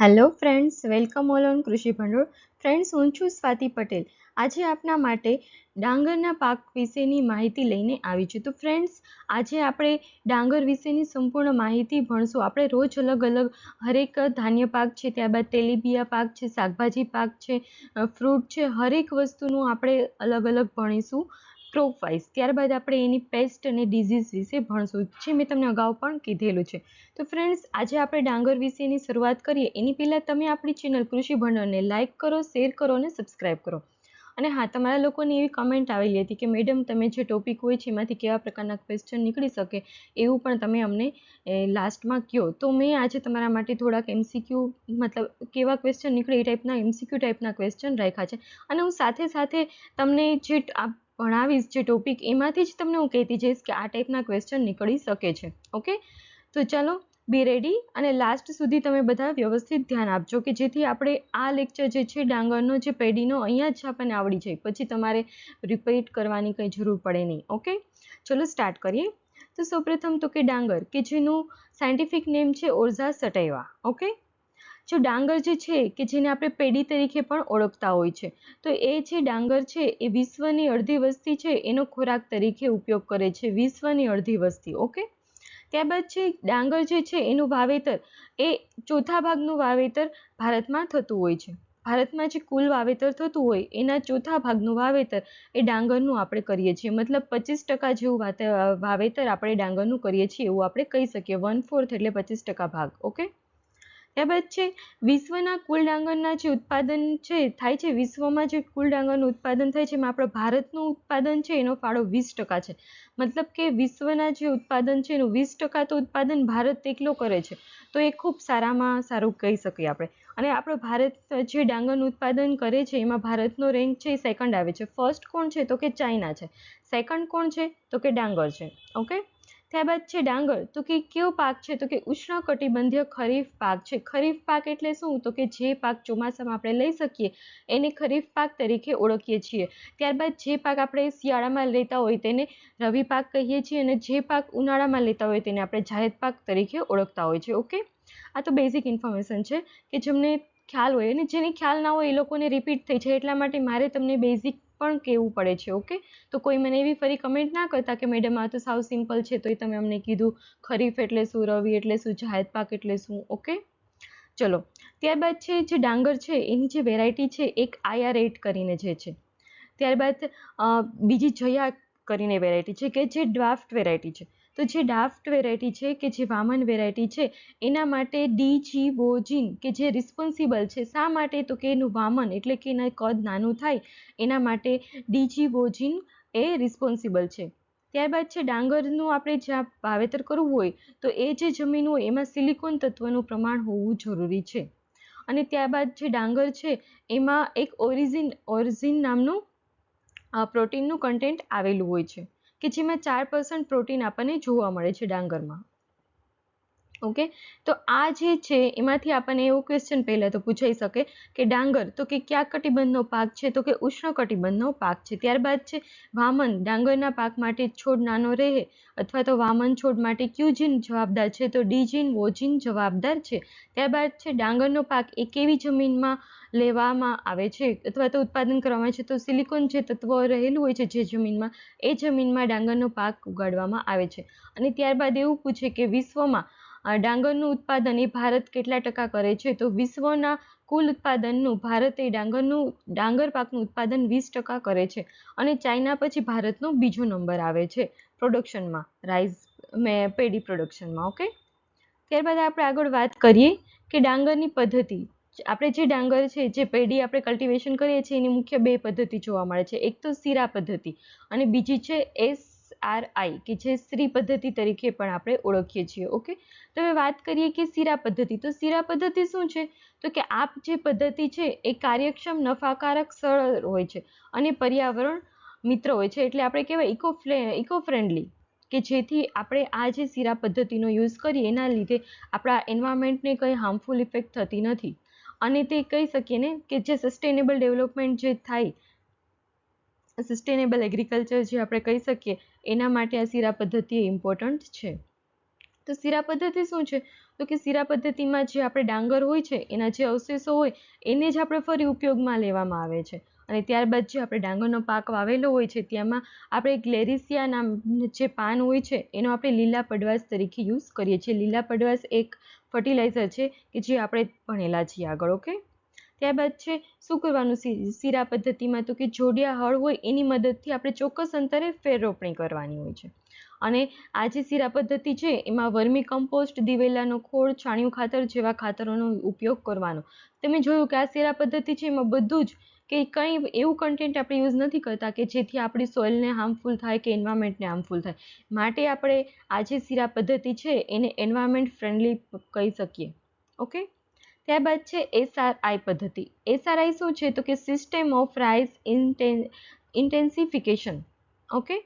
Hello friends welcome all on કૃષિ ભંડોળ friends હું છું સ્વાતિ પટેલ. આજે આપના માટે ડાંગરના પાક વિશેની માહિતી લઈને આવી છું. તો ફ્રેન્ડ્સ આજે આપણે ડાંગર વિશેની સંપૂર્ણ માહિતી ભણશું. આપણે રોજ અલગ અલગ હરેક ધાન્ય પાક છે ત્યારબાદ તેલીબિયા પાક છે, શાકભાજી પાક છે ફ્રૂટ છે, હરેક વસ્તુનું આપણે અલગ અલગ ભણીશું. ક્રોપ ત્યારબાદ આપણે એની પેસ્ટ અને ડિઝીઝ વિશે ભણશું. જે મેં તમને અગાઉ પણ કીધેલું છે. તો ફ્રેન્ડ્સ આજે આપણે ડાંગર વિશેની શરૂઆત કરીએ. એની પહેલાં તમે આપણી ચેનલ કૃષિ ભંડોળને લાઇક કરો શેર કરો અને સબસ્ક્રાઈબ કરો. અને હા, તમારા લોકોની એવી કમેન્ટ આવેલી હતી કે, મેડમ, તમે જે ટોપિક હોય છે, એમાંથી કેવા પ્રકારના ક્વેશ્ચન નીકળી શકે? એવું પણ તમે અમને લાસ્ટમાં કહો તો મેં આજે તમારા માટે થોડાક એમસીક્યુ મતલબ કેવા ક્વેશ્ચન નીકળે એ ટાઈપના એમસીક્યુ ટાઈપના ક્વેશ્ચન રાખ્યા છે. અને હું સાથે સાથે તમને જે ભણાવીશ જે ટોપિક એમાંથી જ તમને હું કહેતી જઈશ કે આ ટાઈપના ક્વેશ્ચન નીકળી શકે છે. ઓકે તો ચાલો બી રેડી અને લાસ્ટ સુધી તમે બધા વ્યવસ્થિત ધ્યાન આપજો કે જેથી આપણે આ લેક્ચર જે છે, ડાંગરનો જે પેઢીનો, અહીંયા જ આપણને આવડી જાય. પછી તમારે રિપીટ કરવાની કંઈ જરૂર પડે નહીં. ઓકે ચલો સ્ટાર્ટ કરીએ. તો સૌપ્રથમ તો કે ડાંગર, કે જેનું સાયન્ટિફિક નેમ છે ઓરઝા સટૈવા ઓકે જો ડાંગર જે છે કે જેને આપણે પેઢી તરીકે પણ ઓળખતા હોય છે, તો એ જે ડાંગર છે એ વિશ્વની અડધી વસ્તી છે, એનો ખોરાક તરીકે ઉપયોગ કરે છે, વિશ્વની અડધી વસ્તી, ઓકે? ત્યારબાદ છે ડાંગર જે છે એનું વાવેતર, એ ચોથા ભાગનું વાવેતર ભારતમાં થતું હોય છે. ભારતમાં જે કુલ વાવેતર થતું હોય, એના ચોથા ભાગનું વાવેતર એ ડાંગરનું આપણે કરીએ છીએ. મતલબ પચીસ ટકા જેવું વાવેતર આપણે ડાંગરનું કરીએ છીએ એવું આપણે કહી શકીએ. વન ફોર્થ એટલે પચીસ ટકા ભાગ, ઓકે? ત્યારબાદ છે, વિશ્વના કુલ ડાંગરના જે ઉત્પાદન છે, થાય છે, વિશ્વમાં જે કુલ ડાંગરનું ઉત્પાદન થાય છે, એમાં આપણો ભારતનું ઉત્પાદન છે, એનો ફાળો વીસ ટકા છે. મતલબ કે વિશ્વના જે ઉત્પાદન છે, એનું વીસ ટકા તો ઉત્પાદન ભારત એકલો કરે છે. તો એ ખૂબ સારામાં સારું કહી શકીએ આપણે. અને આપણો ભારત જે ડાંગરનું ઉત્પાદન કરે છે, એમાં ભારતનો રેન્ક છે એ સેકન્ડ આવે છે. ફર્સ્ટ કોણ છે? તો કે ચાઇના છે. સેકન્ડ કોણ છે? તો કે ડાંગર છે. ઓકે ત્યારબાદ છે ડાંગર. તો કે કેવો પાક છે? તો કે ઉષ્ણકટિબંધીય ખરીફ પાક છે. ખરીફ પાક એટલે શું? તો કે જે પાક ચોમાસામાં આપણે લઈ શકીએ, એને ખરીફ પાક તરીકે ઓળખીએ છીએ. ત્યારબાદ જે પાક આપણે શિયાળામાં લેતા હોય તેને રવિ પાક કહીએ છીએ અને જે પાક ઉનાળામાં લેતા હોય તેને આપણે જાહેર પાક તરીકે ઓળખતા હોય છે. ઓકે? આ તો બેઝિક ઇન્ફોર્મેશન છે કે જેમને ખ્યાલ હોય અને જેને ખ્યાલ ના હોય એ લોકોને રિપીટ થઈ જાય. એટલા માટે મારે તમને બેઝિક પણ કહેવું પડે છે ઓકે તો કોઈ મને એવી ફરી કમેન્ટ ના કરતા કે, મેડમ, આ તો સાવ સિમ્પલ છે, તોય તમે અમને કીધું ખરીફ એટલે શું, રવિ એટલે શું જાહેર પાક એટલે શું ઓકે ચલો, ત્યારબાદ છે, જે ડાંગર છે, એની જે વેરાયટી છે, એક આઈઆર એટ કરીને જે છે. ત્યારબાદ બીજી જયા કરીને વેરાયટી છે, કે જે ડ્રાફ્ટ વેરાયટી છે. તો જે ડાફ્ટ વેરાયટી છે કે જે વામન વેરાયટી છે, એના માટે ડી જી વોજીન કે જે રિસ્પોન્સિબલ છે, શા માટે? તો કે એનું વામન એટલે કે એના કદ નાનું થાય, એના માટે ડી જી વોજીન એ રિસ્પોન્સિબલ છે. ત્યારબાદ છે ડાંગરનું આપણે જ્યાં વાવેતર કરવું હોય, તો એ જે જમીન હોય એમાં સિલિકોન તત્વનું પ્રમાણ હોવું જરૂરી છે. અને ત્યારબાદ જે ડાંગર છે, એમાં એક ઓરિજિન ઓરિજિન નામનું પ્રોટીનનું કન્ટેન્ટ આવેલું હોય છે. કે જેમાં ચાર પર્સન્ટ પ્રોટીન આપણને જોવા મળે છે ડાંગરમાં. ઓકે? તો આ જે છે, એમાંથી આપણને એવો ક્વેશ્ચન પહેલાં તો પૂછાઈ શકે કે ડાંગર તો કે કયા કટિબંધનો પાક છે? તો કે ઉષ્ણ કટિબંધનો પાક છે. ત્યારબાદ છે, વામન ડાંગરના પાક માટે છોડ નાનો રહે અથવા તો વામન છોડ માટે ક્યુ જીન જવાબદાર છે, તો ડી જીન વોજીન જવાબદાર છે. ત્યારબાદ છે, ડાંગરનો પાક એ કેવી જમીનમાં લેવામાં આવે છે અથવા તો ઉત્પાદન કરવામાં આવે છે, તો સિલિકોન જે તત્વ રહેલું હોય છે જે જમીનમાં, એ જમીનમાં ડાંગરનો પાક ઉગાડવામાં આવે છે. અને ત્યારબાદ એવું પૂછે કે વિશ્વમાં ડાંગરનું ઉત્પાદન એ ભારત કેટલા ટકા કરે છે? તો વિશ્વના કુલ ઉત્પાદનનું ભારત ડાંગરનું, ડાંગર પાકનું ઉત્પાદન વીસ ટકા કરે છે અને ચાઇના પછી ભારતનો બીજો નંબર આવે છે પ્રોડક્શનમાં રાઈસ મેં પેડી પ્રોડક્શનમાં, ઓકે? ત્યારબાદ આપણે આગળ વાત કરીએ કે ડાંગરની પદ્ધતિ. આપણે જે ડાંગર છે, જે પેઢી આપણે કલ્ટિવેશન કરીએ છીએ, એની મુખ્ય બે પદ્ધતિ જોવા મળે છે. એક તો સીરા પદ્ધતિ અને બીજી છે એસ આર આઈ કે જે શ્રી પદ્ધતિ તરીકે પણ આપણે ઓળખીએ છીએ ઓકે તો હવે વાત કરીએ કે શીરા પદ્ધતિ. તો શીરા પદ્ધતિ શું છે? તો કે આપ જે પદ્ધતિ છે એ કાર્યક્ષમ, નફાકારક, સરળ હોય છે અને પર્યાવરણ મિત્ર હોય છે. એટલે આપણે કહેવાય ઇકો ઇકો ફ્રેન્ડલી કે જેથી આપણે આ જે શીરા પદ્ધતિનો યુઝ કરીએ, એના લીધે આપણા એન્વાયરમેન્ટને કંઈ હાર્મફુલ ઇફેક્ટ થતી નથી. અને તે કહી શકીએ ને કે જે સસ્ટેનેબલ ડેવલપમેન્ટ જે થાય સસ્ટેનેબલ એગ્રીકલ્ચર જે આપણે કહી શકીએ, એના માટે આ શીરા પદ્ધતિ ઇમ્પોર્ટન્ટ છે. તો શીરા પદ્ધતિ શું છે? તો કે શીરા પદ્ધતિમાં જે આપણે ડાંગર હોય છે, એના જે અવશેષો હોય, એને જ આપણે ફરી ઉપયોગમાં લેવામાં આવે છે. અને ત્યારબાદ જે આપણે ડાંગરનો પાક વાવેલો હોય છે તેમાં આપણે ગ્લેરિસિયા નામ જે પાન હોય છે, એનો આપણે લીલા પડવાશ તરીકે યુઝ કરીએ છીએ. લીલા પડવાશ એક ફર્ટિલાઇઝર છે, કે જે આપણે ભણેલા છીએ આગળ ઓકે ત્યારબાદ છે, શું કરવાનું? શીરા પદ્ધતિમાં તો કે જોડિયા હળ હોય એની મદદથી આપણે ચોક્કસ અંતરે ફેર રોપણી કરવાની હોય છે. અને આ જે શીરા પદ્ધતિ છે, એમાં વર્મી કમ્પોસ્ટ, દિવેલાનો ખોળ, છાણિયું ખાતર જેવા ખાતરોનો ઉપયોગ કરવાનો. તમે જોયું કે આ શીરા પદ્ધતિ છે, એમાં બધું જ કે કંઈ એવું કન્ટેન્ટ આપણે યુઝ નથી કરતા કે જેથી આપણી સોઇલને હાર્મફુલ થાય કે એન્વાયરમેન્ટને હાર્મફુલ થાય. માટે આપણે આ જે શીરા પદ્ધતિ છે, એને એન્વાયરમેન્ટ ફ્રેન્ડલી કહી શકીએ. ઓકે ત્યારબાદ છે એસઆરઆઈ પદ્ધતિ. એસઆરઆઈ શું છે? તો કે system of rice intensification okay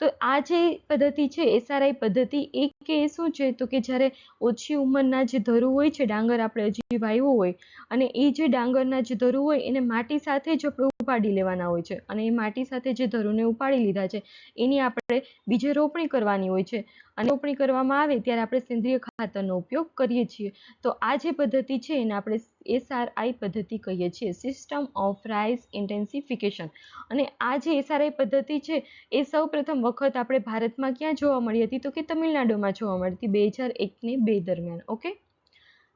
તો આ જે પદ્ધતિ છે એસઆરઆઈ પદ્ધતિ, એ કે શું છે? તો કે જ્યારે ઓછી ઉંમરના જે ધરું હોય છે, ડાંગર આપણે હજી વાવ્યું હોય, અને એ જે ડાંગરના જે ધરું હોય, એને માટી સાથે જ આપણે ઉપાડી લેવાના હોય છે. અને એ માટી સાથે જે ધરુને ઉપાડી લીધા છે, એની આપણે બીજે રોપણી કરવાની હોય છે. અને રોપણી કરવામાં આવે ત્યારે આપણે સેન્દ્રિય ખાતરનો ઉપયોગ કરીએ છીએ. તો આ જે પદ્ધતિ છે એને આપણે એસઆરઆઈ પદ્ધતિ કહીએ છીએ સિસ્ટમ ઓફ રાઇસ ઇન્ટેન્સિફિકેશન અને આ જે એસઆરઆઈ પદ્ધતિ છે, એ સૌ પ્રથમ વખત આપણે ભારતમાં ક્યાં જોવા મળી હતી તો કે તમિલનાડુમાં જોવા મળી હતી બે હજાર એકને બે દરમિયાન, ઓકે?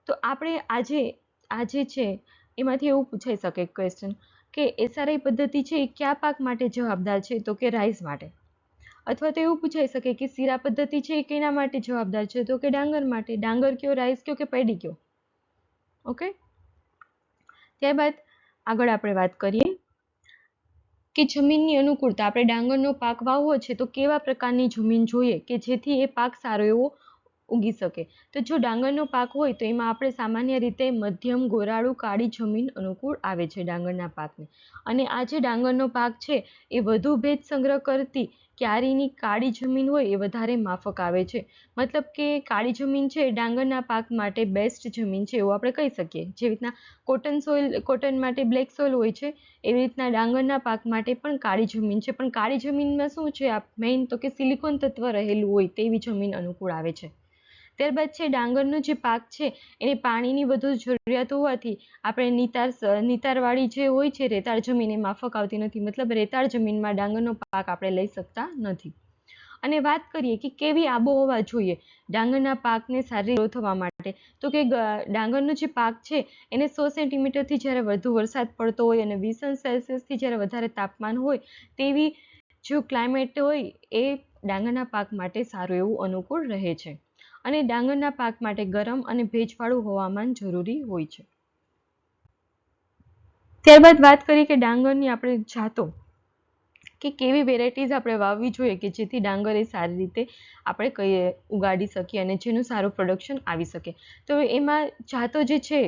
તો આપણે આજે આજે છે, એમાંથી એવું પૂછાઈ શકે ક્વેશ્ચન કે એસઆરઆઈ પદ્ધતિ છે એ કયા પાક માટે જવાબદાર છે? તો કે રાઈસ માટે. અથવા તો એવું પૂછાઈ શકે કે શીરા પદ્ધતિ છે એ કેના માટે જવાબદાર છે? તો કે ડાંગર માટે. ડાંગર કયો, રાઈસ કયો કે પેડી કયો? ઓકે? ત્યારબાદ આગળ આપણે વાત કરીએ કે જમીનની અનુકૂળતા. આપણે ડાંગરનો પાક વાવવો છે તો કેવા પ્રકારની જમીન જોઈએ કે જેથી એ પાક સારો એવો ઉગી શકે. તો જો ડાંગરનો પાક હોય તો એમાં આપણે સામાન્ય રીતે મધ્યમ ગોરાળું, કાળી જમીન અનુકૂળ આવે છે ડાંગરના પાકને. અને આ જે ડાંગરનો પાક છે, એ વધુ ભેજ સંગ્રહ કરતી ક્યારીની કાળી જમીન હોય એ વધારે માફક આવે છે. મતલબ કે કાળી જમીન છે એ ડાંગરના પાક માટે બેસ્ટ જમીન છે એવું આપણે કહી શકીએ. જેવી રીતના કોટન સોઇલ કોટન માટે બ્લેક સોઇલ હોય છે, એવી રીતના ડાંગરના પાક માટે પણ કાળી જમીન છે. પણ કાળી જમીનમાં શું છે મેઇન તો કે સિલિકોન તત્વ રહેલું હોય તેવી જમીન અનુકૂળ આવે છે. ત્યારબાદ છે ડાંગરનો જે પાક છે, એને પાણીની વધુ જરૂરિયાત હોવાથી આપણે નિતાર નિતારવાળી જે હોય છે રેતાળ જમીન માફક આવતી નથી. મતલબ રેતાળ જમીનમાં ડાંગરનો પાક આપણે લઈ શકતા નથી. અને વાત કરીએ કે કેવી આબોહવા જોઈએ ડાંગરના પાકને સારી ગ્રો થવા માટે. તો કે ડાંગરનો જે પાક છે, એને સો સેન્ટીમીટરથી જ્યારે વધુ વરસાદ પડતો હોય અને વીસ અંશ સેલ્સિયસથી જ્યારે વધારે તાપમાન હોય, તેવી જો ક્લાઇમેટ હોય, એ ડાંગરના પાક માટે સારું એવું અનુકૂળ રહે છે. અને ડાંગરના પાક માટે ગરમ અને ભેજવાળું હવામાન જરૂરી હોય છે. ત્યારબાદ વાત કરીએ કે ડાંગરની આપણે જાતો કે કેવી વેરાયટીઝ આપણે વાવવી જોઈએ કે જેથી ડાંગર એ સારી રીતે આપણે કહીએ ઉગાડી શકીએ અને જેનું સારું પ્રોડક્શન આવી શકે. તો એમાં જાતો જે છે,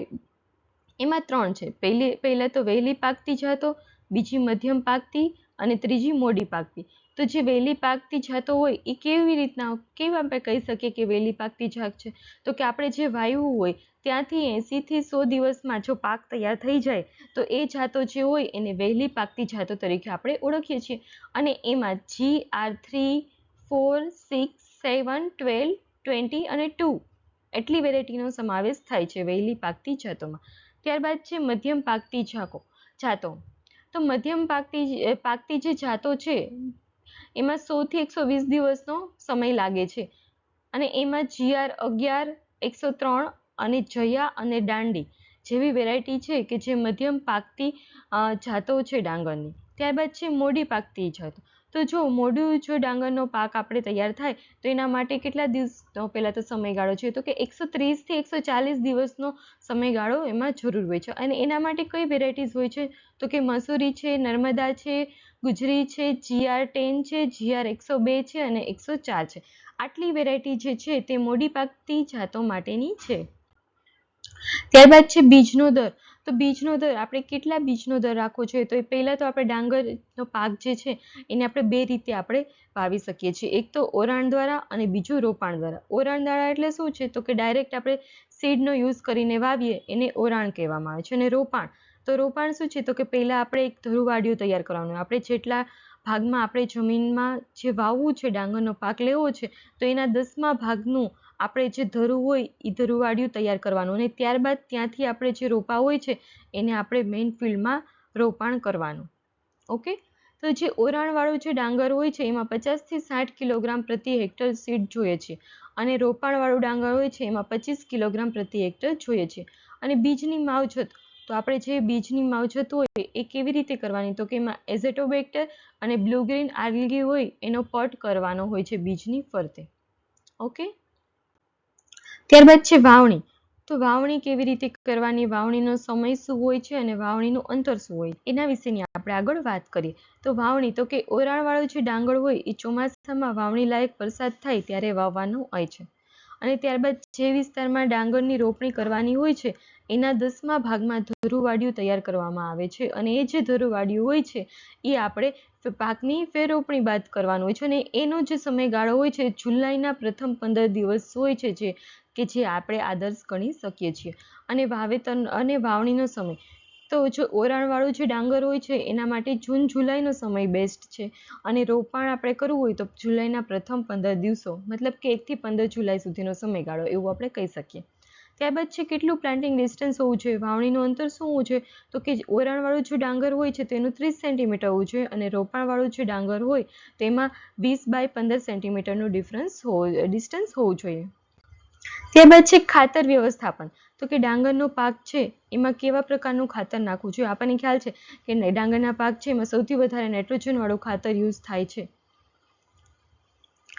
એમાં ત્રણ છે. પહેલી, પહેલાં તો વહેલી પાકતી જાતો, બીજી મધ્યમ પાકતી અને ત્રીજી મોડી પાકતી તો જે વહેલી પાકતી જાતો હોય એ કેવી રીતના, કેવી આપણે કહી શકીએ કે વહેલી પાકતી જાત છે? તો કે આપણે જે વાવ્યું હોય ત્યાંથી એંસીથી સો દિવસમાં જો પાક તૈયાર થઈ જાય, તો એ જાતો જે હોય એને વહેલી પાકતી જાતો તરીકે આપણે ઓળખીએ છીએ. અને એમાં G R three four six seven twelve twenty અને ટુ એટલી વેરાયટીનો સમાવેશ થાય છે વહેલી પાકતી જાતોમાં. ત્યારબાદ છે મધ્યમ પાકતી જાકો, જાતો. તો મધ્યમ પાકતી પાકતી જે જાતો છે એમાં સોથી એકસો વીસ દિવસનો સમય લાગે છે. અને એમાં જીઆર અગિયાર, એકસો ત્રણ અને જયા અને દાંડી જેવી વેરાયટી છે કે જે મધ્યમ પાકતી જાતો છે ડાંગરની. ત્યારબાદ છે મોડી પાકતી જાતો. તો જો મોડું જો ડાંગરનો પાક આપણે તૈયાર થાય, તો એના માટે કેટલા દિવસનો પહેલાં તો સમયગાળો છે? તો કે એકસો ત્રીસથી એકસો ચાલીસ દિવસનો સમયગાળો એમાં જરૂર હોય છે. અને એના માટે કઈ વેરાયટીઝ હોય છે? તો કે મસૂરી છે, નર્મદા છે ગુજરી છે, જીઆર ટેન છે, જીઆર એકસો બે છે અને એકસો ચાર છે. આટલી વેરાયટી જે છે તે મોડી પાકતી જાતો માટેની છે. ત્યારબાદ છે બીજનો દર. તો બીજનો દર, આપણે કેટલા બીજનો દર રાખવો જોઈએ? તો એ પહેલાં તો આપણે ડાંગરનો પાક જે છે, એને આપણે બે રીતે આપણે વાવી શકીએ છીએ. એક તો ઓરાણ દ્વારા અને બીજું રોપાણ દ્વારા. ઓરાણ દ્વારા એટલે શું છે? તો કે ડાયરેક્ટ આપણે સીડનો યુઝ કરીને વાવીએ, એને ઓરાણ કહેવામાં આવે છે. અને રોપાણ તો રોપાણ શું છે? તો કે પહેલાં આપણે એક ધરુવાડિયું તૈયાર કરવાનું આપણે જેટલા ભાગમાં આપણે જમીનમાં જે વાવવું છે, ડાંગરનો પાક લેવો છે, તો એના દસમા ભાગનું આપણે જે ધરું હોય એ ધરુવાડિયું તૈયાર કરવાનું. અને ત્યારબાદ ત્યાંથી આપણે જે રોપા હોય છે, એને આપણે મેઇન ફિલ્ડમાં રોપાણ કરવાનું. ઓકે? તો જે ઓરાણવાળું જે ડાંગર હોય છે, એમાં પચાસથી સાઠ કિલોગ્રામ પ્રતિ હેક્ટર સીડ જોઈએ છે. અને રોપાણવાળું ડાંગર હોય છે, એમાં પચીસ કિલોગ્રામ પ્રતિ હેક્ટર જોઈએ છે. અને બીજની માવજત તો આપણે જે બીજની માવજત હોય એ કેવી રીતે કરવાની? તો કે એમાં એઝેટોબેક્ટર અને બ્લુગ્રીન આલ્ગી હોય એનો પટ કરવાનો હોય છે બીજની ફરતે. ઓકે? ત્યારબાદ છે વાવણી. તો વાવણી કેવી રીતે કરવાની? વાવણીનો સમય શું હોય છે અને વાવણીનું અંતર શું હોય? એના વિશેની આપણે આગળ વાત કરીએ. તો વાવણી, તો કે ઓરાણવાળો જે ડાંગર હોય એ ચોમાસામાં વાવણી લાયક વરસાદ થાય ત્યારે વાવવાનું હોય છે. અને ત્યારબાદ જે વિસ્તારમાં ડાંગરની રોપણી કરવાની હોય છે, એના દસમા ભાગમાં ધરુવાડિયું તૈયાર કરવામાં આવે છે. અને એ જે ધરુવાડિયું હોય છે, એ આપણે પાકની ફેરરોપણી બાદ કરવાનું હોય છે. અને એનો જે સમયગાળો હોય છે જુલાઈના પ્રથમ પંદર દિવસ હોય છે, જે, કે જે આપણે આદર્શ ગણી શકીએ છીએ. અને વાવેતર, અને વાવણીનો સમય. તો જો ઓરાણવાળું જે ડાંગર હોય છે, એના માટે જૂન, જુલાઈનો સમય બેસ્ટ છે. અને રોપાણ આપણે કરવું હોય તો જુલાઈના પ્રથમ પંદર દિવસો, મતલબ કે એકથી પંદર જુલાઈ સુધીનો સમયગાળો, એવું આપણે કહી શકીએ. ત્યારબાદ છે કેટલું પ્લાન્ટિંગ ડિસ્ટન્સ હોવું જોઈએ, વાવણીનું અંતર શું હોવું જોઈએ? તો કે ઓરાણવાળું જે ડાંગર હોય છે, તેનું ત્રીસ સેન્ટીમીટર હોવું જોઈએ અને રોપાણવાળું જે ડાંગર હોય, તેમાં વીસ બાય પંદર સેન્ટીમીટરનું ડિફરન્સ હોવું ડિસ્ટન્સ હોવું જોઈએ. ત્યારબાદ છે ખાતર વ્યવસ્થાપન. તો કે ડાંગરનો પાક છે, એમાં કેવા પ્રકારનું ખાતર નાખવું જોઈએ? આપણને ખ્યાલ છે કે ડાંગરના પાક છે, એમાં સૌથી વધારે નાઇટ્રોજનવાળું ખાતર યુઝ થાય છે.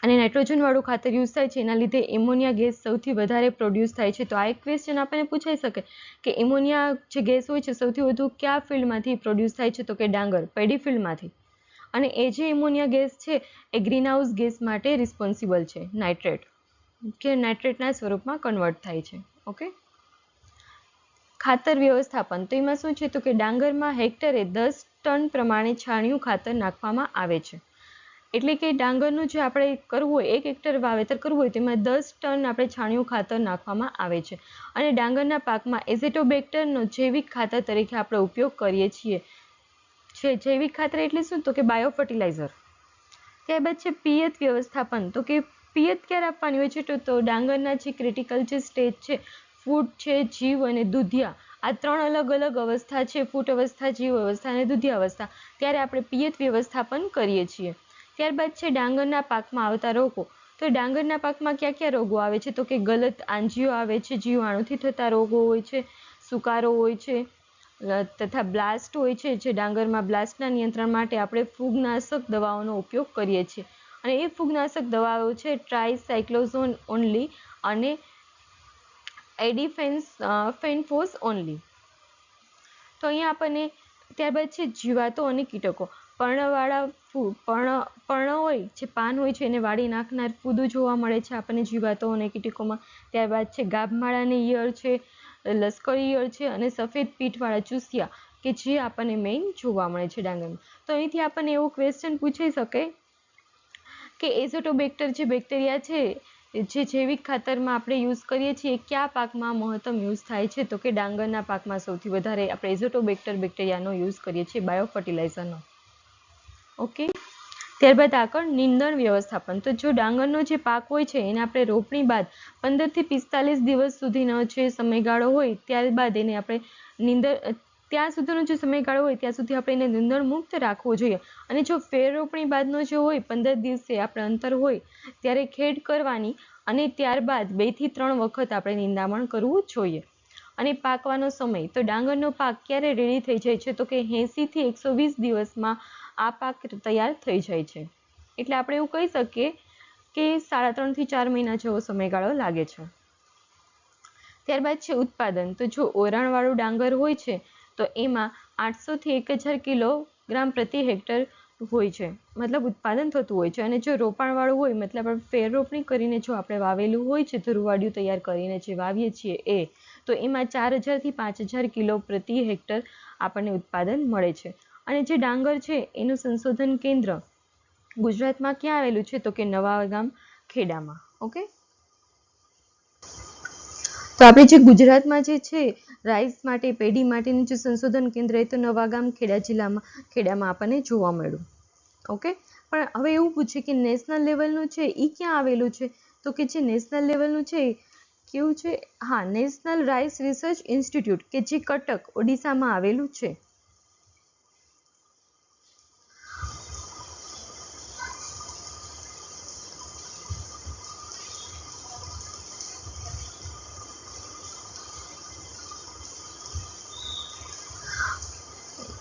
અને નાઇટ્રોજનવાળું ખાતર યુઝ થાય છે, એના લીધે એમોનિયા ગેસ સૌથી વધારે પ્રોડ્યુસ થાય છે. તો આ એક ક્વેશ્ચન આપણને પૂછાઈ શકે કે એમોનિયા જે ગેસ હોય છે, સૌથી વધુ કયા ફિલ્ડમાંથી પ્રોડ્યુસ થાય છે? તો કે ડાંગર પેડી ફિલ્ડમાંથી. અને એ જે એમોનિયા ગેસ છે, એ ગ્રીનહાઉસ ગેસ માટે રિસ્પોન્સિબલ છે, નાઇટ્રેટ. કે નાઇટ્રેટના સ્વરૂપમાં કન્વર્ટ થાય છે. ઓકે ખાતર વ્યવસ્થાપન. તો એમાં શું છે તો કે ડાંગરમાં હેક્ટરે દસ ટન પ્રમાણે છાણિયું ખાતર નાખવામાં આવે છે. એટલે કે ડાંગરનું જે આપણે કરવું હોય, એક હેક્ટર વાવેતર કરવું હોય, તેમાં દસ ટન આપણે છાણિયું ખાતર નાખવામાં આવે છે. અને ડાંગરના પાકમાં એઝેટોબેક્ટરનો જૈવિક ખાતર તરીકે આપણે ઉપયોગ કરીએ છીએ. છે, જૈવિક ખાતર એટલે શું તો કે બાયો ફર્ટિલાઇઝર ત્યારબાદ છે પિયત વ્યવસ્થાપન. તો કે પિયત ક્યારે આપવાની હોય છે તો ડાંગરના જે ક્રિટિકલ જે સ્ટેજ છે ફૂટ છે, જીવ અને દુધિયા. આ ત્રણ અલગ અલગ અવસ્થા છે, ફૂટ અવસ્થા, જીવ અવસ્થા અને દુધિયા અવસ્થા. ત્યારે આપણે પિયત વ્યવસ્થાપન કરીએ છીએ. ત્યારબાદ છે, ડાંગરના પાકમાં આવતા રોગો. તો ડાંગરના પાકમાં કયા કયા રોગો આવે છે? તો કે ગલત આંજીઓ આવે છે, જીવાણુથી થતા રોગો હોય છે, સુકારો હોય છે તથા બ્લાસ્ટ હોય છે, જે ડાંગરમાં બ્લાસ્ટના નિયંત્રણ માટે આપણે ફૂગનાશક દવાઓનો ઉપયોગ કરીએ છીએ. અને એ ફૂગનાશક દવાઓ છે, ટ્રાયસાયક્લોઝોન ઓનલી અને એડિફેન્સ ફોર્સ ઓનલી. તો અહીંયા આપણને ત્યારબાદ છે જીવાતો અને કીટકો. પર્ણવાળા પર્ણ પર્ણ હોય, જે પાન હોય છે એને વાળી નાખનાર ફૂદું જોવા મળે છે આપણને જીવાતો અને કીટકોમાં. ત્યારબાદ છે ગાભમાળાની ઈયળ છે, લશ્કરી ઈયળ છે અને સફેદ પીઠવાળા ચૂસિયા, કે જે આપણને મેઇન જોવા મળે છે ડાંગરમાં. તો અહીંથી આપણને એવો ક્વેશ્ચન પૂછાઈ શકે કે એઝોટોબેક્ટર જે બેક્ટેરિયા છે જે જૈવિક ખાતરમાં આપણે યુઝ કરીએ છીએ કયા પાકમાં મહત્તમ યુઝ થાય છે? તો કે ડાંગરના પાકમાં સૌથી વધારે આપણે એઝોટોબેક્ટર બેક્ટેરિયાનો યુઝ કરીએ છીએ બાયો ફર્ટિલાઇઝરનો ઓકે ત્યારબાદ આગળ નીંદણ વ્યવસ્થાપન. તો જો ડાંગરનો જે પાક હોય છે, એને આપણે રોપણી બાદ પંદરથી પિસ્તાલીસ દિવસ સુધીનો જે સમયગાળો હોય, ત્યારબાદ એને આપણે નીંદર ત્યાં સુધીનો જે સમયગાળો હોય, ત્યાં સુધી આપણે એને નીંદણ મુક્ત રાખવો જોઈએ. અને જો ફેર રોપણી બાદનો જે હોય, પંદર દિવસે આપણે અંતર હોય, ત્યારે ખેડ કરવાની અને ત્યારબાદ બેથી ત્રણ વખત આપણે નિંદામણ કરવું જોઈએ. અને પાકવાનો સમય. તો ડાંગરનો પાક ક્યારે રેડી થઈ જાય છે? તો કે એંસીથી એકસો વીસ દિવસમાં આ પાક તૈયાર થઈ જાય છે. એટલે આપણે એવું કહી શકીએ કે સાડા ત્રણથી ચાર મહિના જેવો સમયગાળો લાગે છે. ત્યારબાદ છે ઉત્પાદન. તો જો ઓરાણવાળું ડાંગર હોય છે તો એમાં આઠસોથી એક હજાર કિલોગ્રામ પ્રતિ હેક્ટર હોય છે. મતલબ ઉત્પાદન થતું હોય છે. અને જો રોપાણવાળું હોય, મતલબ ફેર રોપણી કરીને જો આપણે વાવેલું હોય છે, ધરુવાડિયું તૈયાર કરીને જે વાવીએ છીએ એ, તો એમાં ચાર હજારથી પાંચ હજાર કિલો પ્રતિ હેક્ટર આપણને ઉત્પાદન મળે છે. અને જે ડાંગર છે, એનું સંશોધન કેન્દ્ર ગુજરાતમાં ક્યાં આવેલું છે? તો કે નવા ગામ ખેડામાં. ઓકે? તો આપણે જે ગુજરાતમાં જે છે રાઈસ માટે, પેઢી માટેનું જે સંશોધન કેન્દ્ર એ તો નવાગામ ખેડા જિલ્લામાં, ખેડામાં આપણને જોવા મળ્યું. ઓકે? પણ હવે એવું પૂછે કે નેશનલ લેવલનું છે એ ક્યાં આવેલું છે? તો કે જે નેશનલ લેવલનું છે, કેવું છે? હા, નેશનલ રાઇસ રિસર્ચ ઇન્સ્ટિટ્યૂટ, કે જે કટક, ઓડિશામાં આવેલું છે.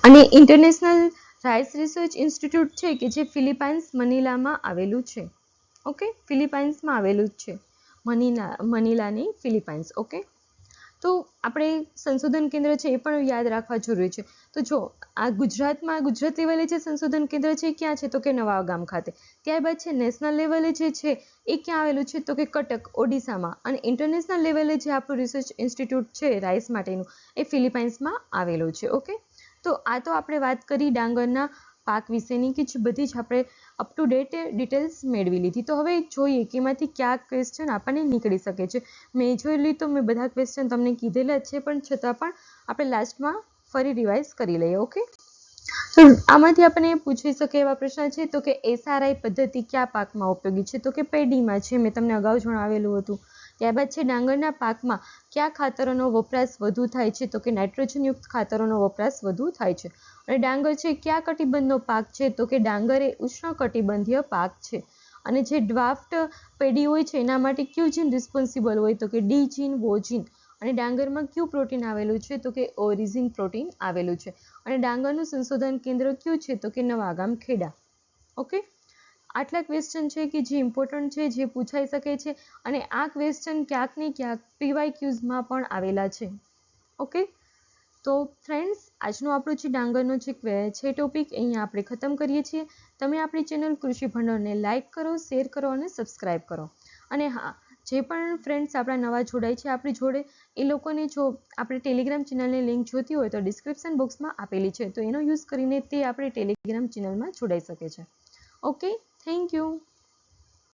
અને ઇન્ટરનેશનલ રાઇસ રિસર્ચ ઇન્સ્ટિટ્યૂટ છે કે જે ફિલિપાઇન્સ મનીલામાં આવેલું છે. ઓકે ફિલિપાઇન્સમાં આવેલું જ છે. મનીલા મનીલાની ફિલિપાઇન્સ ઓકે તો આપણે સંશોધન કેન્દ્ર છે એ પણ યાદ રાખવા જરૂરી છે. તો જો આ ગુજરાતમાં, ગુજરાત લેવલે જે સંશોધન કેન્દ્ર છે ક્યાં છે? તો કે નવાગામ ખાતે. ત્યારબાદ છે નેશનલ લેવલે જે છે એ ક્યાં આવેલું છે? તો કે કટક, ઓડિશામાં. અને ઇન્ટરનેશનલ લેવલે જે આપણું રિસર્ચ ઇન્સ્ટિટ્યૂટ છે રાઇસ માટેનું, એ ફિલિપાઇન્સમાં આવેલું છે. ઓકે તો આ તો આપણે વાત કરી ડાંગરના પાક વિશેની કે જે બધી જ આપણે અપ ટુ ડેટ ડિટેલ્સ મેળવી લીધી. તો હવે જોઈએ કે એમાંથી કયા ક્વેશ્ચન આપણને નીકળી શકે છે. મેજરલી તો મેં બધા ક્વેશ્ચન તમને કીધેલા છે, પણ છતાં પણ આપણે લાસ્ટમાં ફરી રિવાઇઝ કરી લઈએ ઓકે તો આમાંથી આપણને પૂછી શકે એવા પ્રશ્ન છે, તો કે એસઆરઆઈ પદ્ધતિ કયા પાકમાં ઉપયોગી છે? તો કે પેડીમાં છે, મેં તમને અગાઉ જણાવેલું હતું. ત્યારબાદ છે ડાંગરના પાકમાં કયા ખાતરોનો વપરાશ વધુ થાય છે? તો કે નાઇટ્રોજનયુક્ત ખાતરોનો વપરાશ વધુ થાય છે. અને ડાંગર છે કયા કટિબંધનો પાક છે? તો કે ડાંગર એ ઉષ્ણકટિબંધીય પાક છે. અને જે ડ્રાફ્ટ પેઢી હોય છે, એના માટે ક્યુ જીન રિસ્પોન્સિબલ હોય? તો કે ડી જીન વો જીન અને ડાંગરમાં ક્યુ પ્રોટીન આવેલું છે? તો કે ઓરિઝિન પ્રોટીન આવેલું છે. અને ડાંગરનું સંશોધન કેન્દ્ર કયું છે? તો કે નવાગામ ખેડા. ઓકે આટલા ક્વેશ્ચન છે કે જે ઇમ્પોર્ટન્ટ છે, જે પૂછાઈ શકે છે અને આ ક્વેશ્ચન ક્યાંક ને ક્યાંક પીવાય ક્યુઝમાં પણ આવેલા છે. ઓકે તો ફ્રેન્ડ્સ આજનો આપણો જે ડાંગરનો જે છે ટોપિક અહીંયા આપણે ખતમ કરીએ છીએ. તમે આપણી ચેનલ કૃષિ ભંડોળને લાઇક કરો શેર કરો અને સબસ્ક્રાઈબ કરો. અને હા, જે પણ ફ્રેન્ડ્સ આપણા નવા જોડાય છે આપણી જોડે, એ લોકોને જો આપણે ટેલિગ્રામ ચેનલની લિંક જોતી હોય તો ડિસ્ક્રિપ્શન બોક્સમાં આપેલી છે. તો એનો યુઝ કરીને તે આપણે ટેલિગ્રામ ચેનલમાં જોડાઈ શકે છે. Okay Thank you.